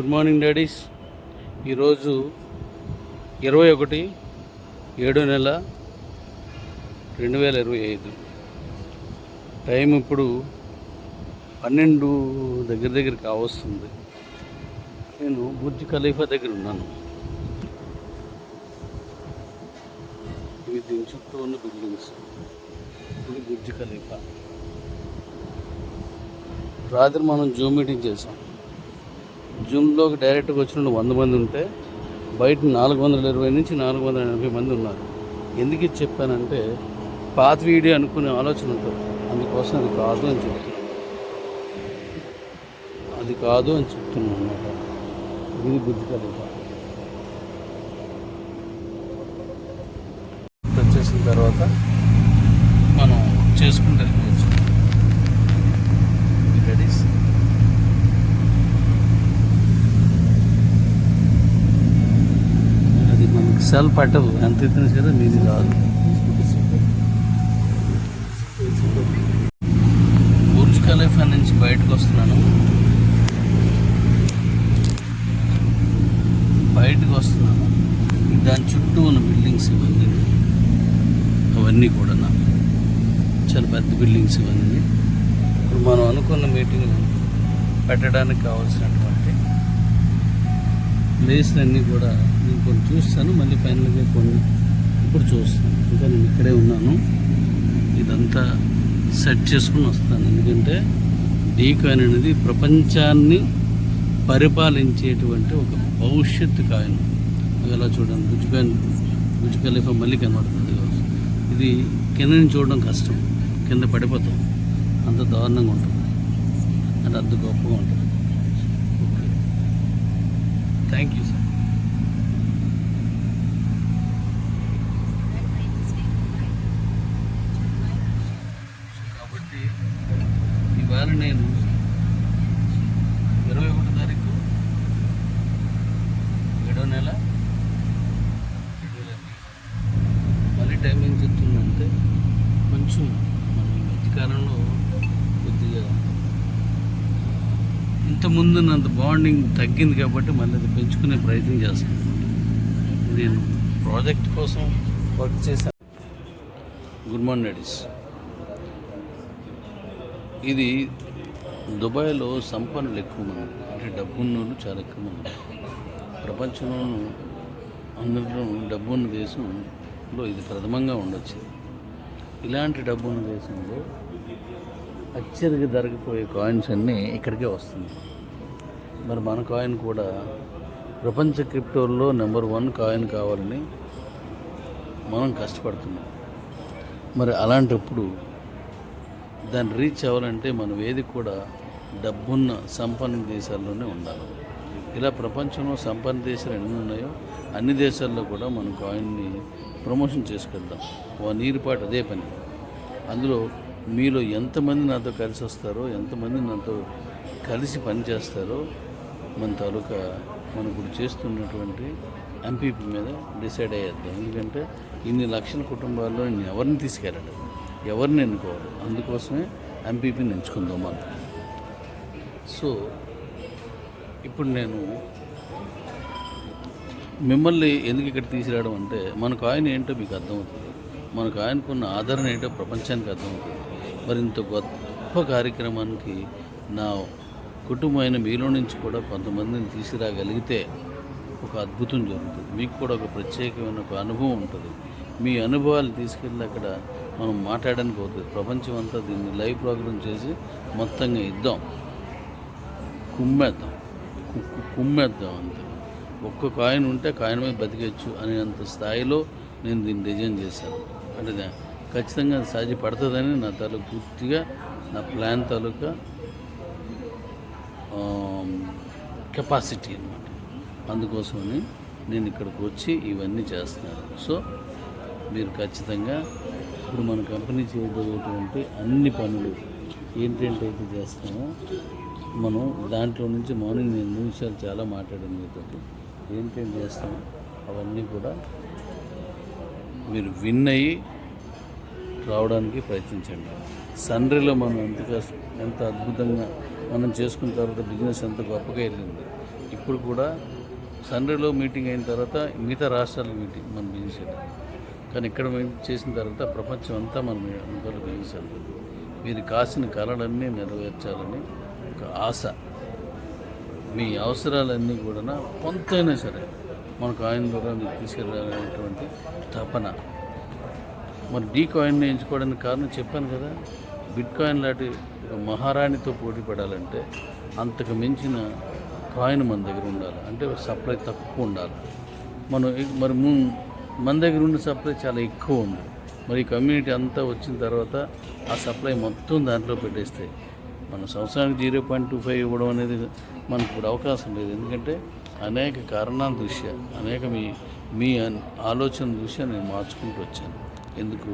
Good morning daddy's. ఈరోజు ఇరవై ఒకటి ఏడో నెల రెండు వేల ఇరవై ఐదు. టైం ఇప్పుడు పన్నెండు దగ్గర దగ్గర కావస్తుంది నేను బుర్జ్ ఖలీఫా దగ్గర ఉన్నాను. ఇవి దీని చుట్టూ ఉన్న బిల్డింగ్స్. ఇది బుర్జ్ ఖలీఫా. రాత్రి మనం జూమ్ మీటింగ్ చేసాం. జూమ్లోకి డైరెక్ట్గా వచ్చిన వంద మంది ఉంటే బయట నాలుగు వందల ఇరవై నుంచి నాలుగు వందల ఎనభై మంది ఉన్నారు. ఎందుకు ఇది చెప్పానంటే పాత వీడియో అనుకునే ఆలోచన ఉంటుంది. అందుకోసం అది కాదు అని చెప్తున్నాను. అది కాదు అని చెప్తున్నాను అన్నమాట. ఇది బుద్ధి కలిప వచ్చేసిన తర్వాత మనం చేసుకుంటే వెళ్ళిపోవచ్చు రెడీస్ అది మనకి సెల్ ఎంత ఎత్తిన సరే మీది రాదు బుర్జ్ ఖలీఫా నుంచి బయటకు వస్తున్నాను. బయటకు వస్తున్నాను. దాని చుట్టూ ఉన్న బిల్డింగ్స్ ఇవన్నీ. అవన్నీ కూడా చాలా పెద్ద బిల్డింగ్స్ ఇవన్నీ. ఇప్పుడు మనం అనుకున్న మీటింగ్ పెట్టడానికి కావాల్సినటువంటి ప్లేస్లన్నీ కూడా నేను కొన్ని చూస్తాను మళ్ళీ ఫైనల్గా కొన్ని ఇప్పుడు చూస్తాను. ఇంకా నేను ఇక్కడే ఉన్నాను. ఇదంతా సెట్ చేసుకుని వస్తాను. ఎందుకంటే డీకాయిన్ అనేది ప్రపంచాన్ని పరిపాలించేటువంటి ఒక భవిష్యత్తు కాయిన్. ఎలా చూడండి? బుజ్ కాయిన్ బుజ్ ఖలీఫా మళ్ళీ కనబడుతుంది ఇది కింద నుంచి చూడడం కష్టం. కింద పడిపోతాం. అంత దారుణంగా ఉంటుంది. అది అంత గొప్పగా ఉంటుంది. ఓకే. థ్యాంక్ యూ సార్ కాబట్టి ఇవాళ నేను ఇరవై ఒకటో తారీఖు ఏడో నెల రెండు. వేల మళ్ళీ టైం ఏం చెప్తుందంటే కొంచెం మనం ఈ మధ్యకాలంలో కొద్దిగా ఇంత ముందున్నంత బాండింగ్ తగ్గింది కాబట్టి మళ్ళీ అది పెంచుకునే ప్రయత్నం చేస్తాను. నేను ప్రాజెక్ట్ కోసం వర్క్ చేశాను. గుడ్ మార్నింగ్ లేడీస్ ఇది దుబాయ్లో సంపన్నులు ఎక్కువ మంది అంటే డబ్బున్నోళ్ళు చాలా ఎక్కువ మంది ప్రపంచంలోనూ అందులో డబ్బున్న దేశంలో ఇది ప్రథమంగా ఉండొచ్చు. ఇలాంటి డబ్బున్న దేశంలో అత్యధిక ధరకపోయే కాయిన్స్ అన్నీ ఇక్కడికే వస్తుంది మరి మన కాయిన్ కూడా ప్రపంచ క్రిప్టోల్లో నెంబర్ వన్ కాయిన్ కావాలని మనం కష్టపడుతున్నాం. మరి అలాంటప్పుడు దాన్ని రీచ్ అవ్వాలంటే మనం ఏది కూడా డబ్బున్న సంపన్న దేశాల్లోనే ఉండాలి. ఇలా ప్రపంచంలో సంపన్న దేశాలు ఎన్ని ఉన్నాయో అన్ని దేశాల్లో కూడా మనం కాయిన్ని ప్రమోషన్ చేసుకెళ్దాం. ఓ నీరుపాటు అదే పని. అందులో మీలో ఎంతమంది నాతో కలిసి వస్తారో ఎంతమంది నాతో కలిసి పని చేస్తారో మన తాలూకా మనం ఇప్పుడు చేస్తున్నటువంటి ఎంపీపీ మీద డిసైడ్ అయ్యేద్దాం. ఎందుకంటే ఇన్ని లక్షల కుటుంబాల్లో ఎవరిని తీసుకెళ్ళడం ఎవరిని ఎన్నుకోవాలి? అందుకోసమే ఎంపీపీని ఎంచుకుందాం మనం సో ఇప్పుడు నేను మిమ్మల్ని ఎందుకు ఇక్కడ తీసుకురావడం అంటే మనకు ఆయన ఏంటో మీకు అర్థమవుతుంది. మన ఆయనకున్న ఆదరణ ఏంటో ప్రపంచానికి అర్థమవుతుంది. మరి ఇంత గొప్ప కార్యక్రమానికి నా కుటుంబమైన మీలో నుంచి కూడా కొంతమందిని తీసుకురాగలిగితే ఒక అద్భుతం జరుగుతుంది. మీకు కూడా ఒక ప్రత్యేకమైన ఒక అనుభవం ఉంటుంది. మీ అనుభవాలు తీసుకెళ్ళి అక్కడ మనం మాట్లాడడానికి అవుతుంది ప్రపంచం అంతా దీన్ని లైవ్ ప్రోగ్రామ్ చేసి మొత్తంగా ఇద్దాం. కుమ్మేద్దాం. కుమ్మేద్దాం అంతే. ఒక్క కాయిన్ ఉంటే కాయిన్ మీద బతికేయచ్చు అనేంత స్థాయిలో నేను దీన్ని డిజైన్ చేశాను. అంటే ఖచ్చితంగా అది సాధ్యపడుతుందని నా తాలూకు పూర్తిగా నా ప్లాన్ తాలూకా కెపాసిటీ అనమాట అందుకోసమని నేను ఇక్కడికి వచ్చి ఇవన్నీ చేస్తున్నాను. సో మీరు ఖచ్చితంగా ఇప్పుడు మన కంపెనీ చేయబోయేటువంటి అన్ని పనులు ఏంటంటే అయితే చేస్తామో మనం దాంట్లో నుంచి మార్నింగ్ నేను నిమిషాలు చాలా మాట్లాడాను మీతో. ఏంటేం చేస్తాం అవన్నీ కూడా మీరు విన్ అయ్యి రావడానికి ప్రయత్నించండి. సన్రీలో మనం ఎంత ఎంత అద్భుతంగా మనం చేసుకున్న తర్వాత బిజినెస్ ఎంత గొప్పగా వెళ్ళింది ఇప్పుడు కూడా సండేలో మీటింగ్ అయిన తర్వాత మిగతా రాష్ట్రాల మీటింగ్ మనం పిలిచారు కానీ ఇక్కడ మేము చేసిన తర్వాత ప్రపంచం అంతా మనం అందరూ పిలిచారు మీరు కాసిన కళలన్నీ నెరవేర్చాలని ఒక ఆశ. మీ అవసరాలన్నీ కూడా కొంతైనా సరే మనకు ఆయన ద్వారా మీరు తీసుకెళ్ళాలనేటువంటి తపన మరి డీ కాయిన్ ఎంచుకోవడానికి కారణం చెప్పాను కదా. బిట్ కాయిన్ లాంటి ఒక మహారాణితో పోటీ పడాలంటే అంతకు మించిన కాయిన్ మన దగ్గర ఉండాలి. అంటే సప్లై తక్కువ ఉండాలి. మనం మరి ము- మన దగ్గర ఉన్న సప్లై చాలా ఎక్కువ ఉంది. మరి కమ్యూనిటీ అంతా వచ్చిన తర్వాత ఆ సప్లై మొత్తం దాంట్లో పెట్టేస్తాయి మన సంవత్సరానికి జీరో పాయింట్ టూ ఫైవ్ ఇవ్వడం అనేది మనకు ఇప్పుడు అవకాశం లేదు. ఎందుకంటే అనేక కారణాల దృష్ట్యా అనేక మీ మీ ఆలోచన దృష్ట్యా నేను మార్చుకుంటూ వచ్చాను. ఎందుకు?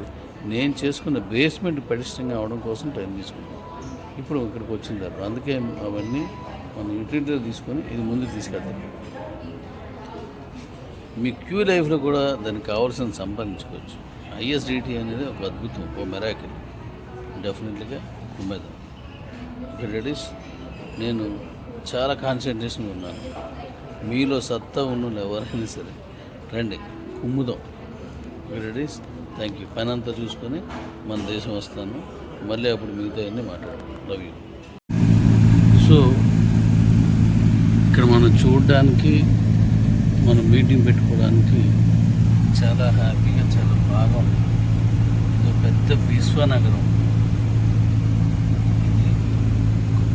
నేను చేసుకున్న బేస్మెంట్ పటిష్టంగా అవడం కోసం టైం తీసుకున్నాను. ఇప్పుడు ఇక్కడికి వచ్చిన తర్వాత అందుకే అవన్నీ మనం యూటిలిటీలో తీసుకొని ఇది ముందు తీసుకెళ్తాం మీ క్యూ లైఫ్లో కూడా దానికి కావాల్సిన సంపాదించుకోవచ్చు. ఐఎస్డిటి అనేది ఒక అద్భుతం ఒక మెరాకిల్ డెఫినెట్లీగా కుమ్మేద్దాం ఓకే రెడీస్ నేను చాలా కాన్సన్ట్రేషన్ ఉన్నాను. మీలో సత్తా ఉన్న ఎవరైనా సరే రండి కుమ్ముదాం. ఓకే రెడీస్ థ్యాంక్ యూ పని అంతా చూసుకొని మన దేశం వస్తాను. మళ్ళీ అప్పుడు మిగతా అన్నీ మాట్లాడతాను లవ్ యూ సో ఇక్కడ మనం చూడడానికి మనం మీటింగ్ పెట్టుకోవడానికి చాలా హ్యాపీగా చాలా బాగా ఉంది. పెద్ద విశ్వనగరం.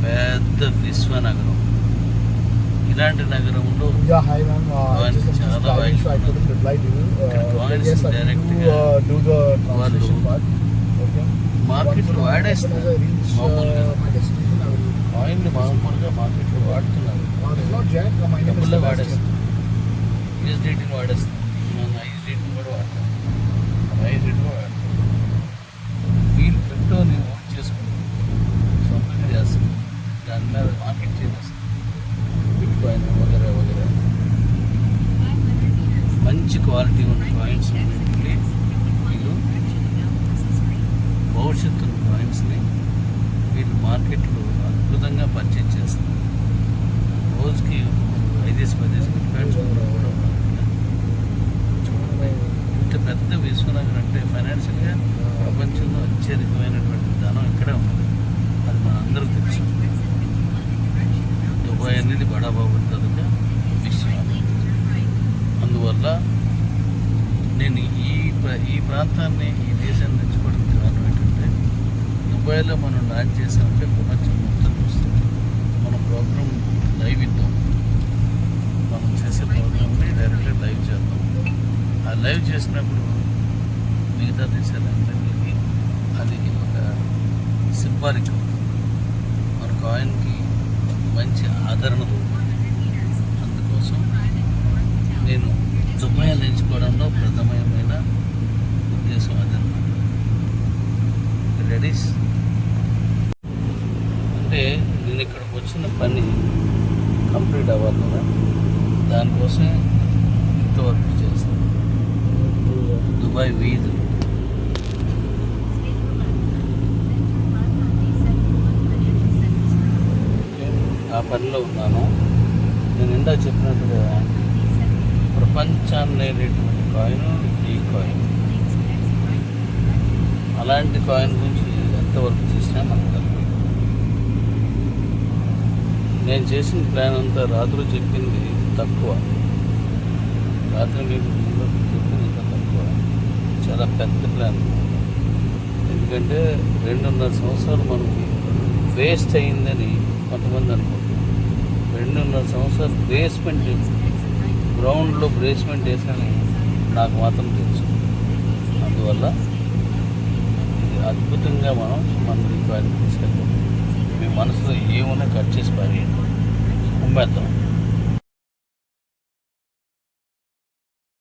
పెద్ద విశ్వనగరం. ఇలాంటి నగరంలో మార్కెట్లో వాడేస్తున్నారు మామూలుగా. మామూలుగా మార్కెట్లో వాడుతున్నారు. వాడేస్తారు. వాడేస్తారు రేటింగ్ వాడేస్తాను మన రేటింగ్ కూడా వాడతాం. ఐఎస్డిటీ కూడా వాడతాం. వీళ్ళు నేను ఓన్ చేసుకుని సొంతంగా చేస్తారు దాని మీద మార్కెట్ చేసేస్తాను బిట్ కాయిన్ వగేరా వగేరా. మంచి క్వాలిటీ ఉన్న కాయిన్స్ ఉన్నాయి వీళ్ళు భవిష్యత్తు కాయిన్స్ని వీళ్ళు మార్కెట్లో అద్భుతంగా పర్చేజ్ చేస్తారు రోజుకి ఐదేసి పదేసి బిట్ కాయిన్స్ కూడా కూడా ఉన్నారు ఇక్కడ. చూడండి ఇంత పెద్ద విశ్వనగర్ అంటే ఫైనాన్షియల్గా ప్రపంచంలో అత్యధికమైనటువంటి ధనం ఇక్కడే ఉంది అది మన అందరికీ తెలుసు దుబాయ్ అనేది బడాబాబు తాలూకా విషయం అందువల్ల నేను ఈ ప్ర- ఈ ప్రాంతాన్ని ఈ దేశాన్ని తెచ్చుకోవడం కారణం ఏంటంటే దుబాయ్లో మనం లాంచ్ చేసామంటే ప్రపంచం మొత్తం చూస్తుంది. మన ప్రోగ్రామ్ లైవ్ ఇద్దాం. మనం చేసే ప్రోగ్రామ్ని డైరెక్ట్గా లైవ్ చేద్దాం. ఆ లైవ్ చేసినప్పుడు మిగతా దేశాలందరికీ అది ఒక సింబాలిక్ మన కాయిన్కి మంచి ఆదరణ దొరుకుతుంది అందుకోసం నేను దుబాయ్ ఎంచుకోవడంలో ప్రథమమైన ఉద్దేశం అదనమాట రెడీస్ అంటే నేను ఇక్కడికి వచ్చిన పని కంప్లీట్ అవ్వాలి కదా? దానికోసం ఇంత వర్క్ చేస్తాను. దుబాయ్ వీధులు ఆ పనిలో ఉన్నాను. నేను ఇందా చెప్పినట్టుగా ప్రపంచాన్ని లేనటువంటి కాయిన్ ఈ కాయిన్ అలాంటి కాయిన్ గురించి ఎంతవరకు చేసినా మనకు తెలియదు నేను చేసిన ప్లాన్ అంతా రాత్రి చెప్పింది తక్కువ. రాత్రి మీకు ముందు చెప్పింది ఇంకా తక్కువ. చాలా పెద్ద ప్లాన్ ఎందుకంటే రెండున్నర సంవత్సరాలు మనకి వేస్ట్ అయిందని కొంతమంది అనుకుంటున్నారు. రెండున్నర సంవత్సరాలు బేస్మెంట్ గ్రౌండ్లో బేస్మెంట్ వేసానని నాకు మాత్రం తెలుసు. అందువల్ల అద్భుతంగా మనం మన దీపాన్ని తీసుకెళ్తాం. మీ మనసులో ఏమున్నా కట్ చేసి పారేయండి. ఉమ్మేద్దాం